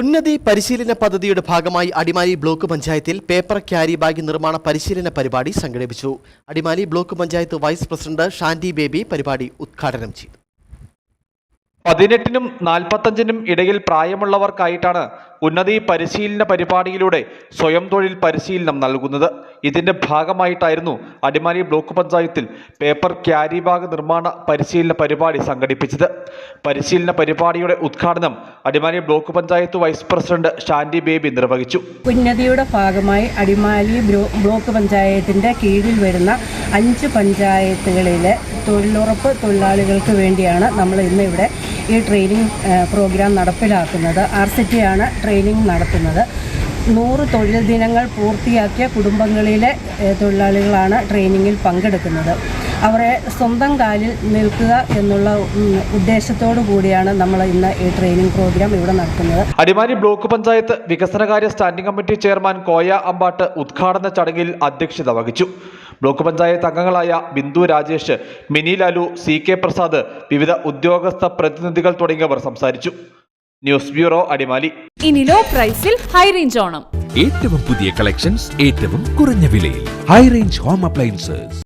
ഉന്നതി പരിശീലന പദ്ധതിയുടെ ഭാഗമായി അടിമാലി ബ്ലോക്ക് പഞ്ചായത്തിൽ പേപ്പർ ക്യാരി ബാഗ് നിർമ്മാണ പരിശീലന പരിപാടി സംഘടിപ്പിച്ചു. Adimali block panchayat vice president Shanty Baby പരിപാടി ഉദ്ഘാടനം ചെയ്തു. പതിനെട്ടിനും നാൽപ്പത്തഞ്ചിനും ഇടയിൽ പ്രായമുള്ളവർക്കായിട്ടാണ് ഉന്നതി പരിശീലന പരിപാടിയിലൂടെ സ്വയം തൊഴിൽ പരിശീലനം നൽകുന്നത്. ഇതിന്റെ ഭാഗമായിട്ടായിരുന്നു അടിമാലി ബ്ലോക്ക് പഞ്ചായത്തിൽ പേപ്പർ ക്യാരി ബാഗ് നിർമ്മാണ പരിശീലന പരിപാടി സംഘടിപ്പിച്ചത്. പരിശീലന പരിപാടിയുടെ ഉദ്ഘാടനം Adimali block panchayat vice president Shandy Baby നിർവഹിച്ചു. ഉന്നതിയുടെ ഭാഗമായി അടിമാലി ബ്ലോക്ക് പഞ്ചായത്തിന്റെ കീഴിൽ വരുന്ന അഞ്ച് പഞ്ചായത്തുകളിലെ തൊഴിലുറപ്പ് തൊഴിലാളികൾക്ക് വേണ്ടിയാണ് നമ്മൾ ഇന്ന് ഇവിടെ ഈ ട്രെയിനിങ് പ്രോഗ്രാം നടപ്പിലാക്കുന്നത്. ആർ സി ടി ആണ് ട്രെയിനിങ് നടത്തുന്നത്. നൂറ് തൊഴിൽ ദിനങ്ങൾ പൂർത്തിയാക്കിയ കുടുംബങ്ങളിലെ തൊഴിലാളികളാണ് ട്രെയിനിങ്ങിൽ പങ്കെടുക്കുന്നത്. അവരെ സ്വന്തം കാലിൽ നിൽക്കുക എന്നുള്ള ഉദ്ദേശത്തോടു കൂടിയാണ് നമ്മൾ ഇന്ന് ഈ ട്രെയിനിങ് പ്രോഗ്രാം ഇവിടെ നടത്തുന്നത്. അടിമാലി ബ്ലോക്ക് പഞ്ചായത്ത് വികസനകാര്യ standing committee chairman Koya Ambatt ഉദ്ഘാടന ചടങ്ങിൽ അധ്യക്ഷത വഹിച്ചു. ബ്ലോക്ക് പഞ്ചായത്ത് അംഗങ്ങളായ ബിന്ദു രാജേഷ് മിനി ലാലു സി കെ പ്രസാദ് വിവിധ ഉദ്യോഗസ്ഥ പ്രതിനിധികൾ തുടങ്ങിയവർ സംസാരിച്ചു. News bureau Adimali. ഇനി ലോ പ്രൈസിൽ ഹൈ റേഞ്ച് ഓണം. ഏറ്റവും പുതിയ കളക്ഷൻസ് ഏറ്റവും കുറഞ്ഞ വിലയിൽ. High range home appliances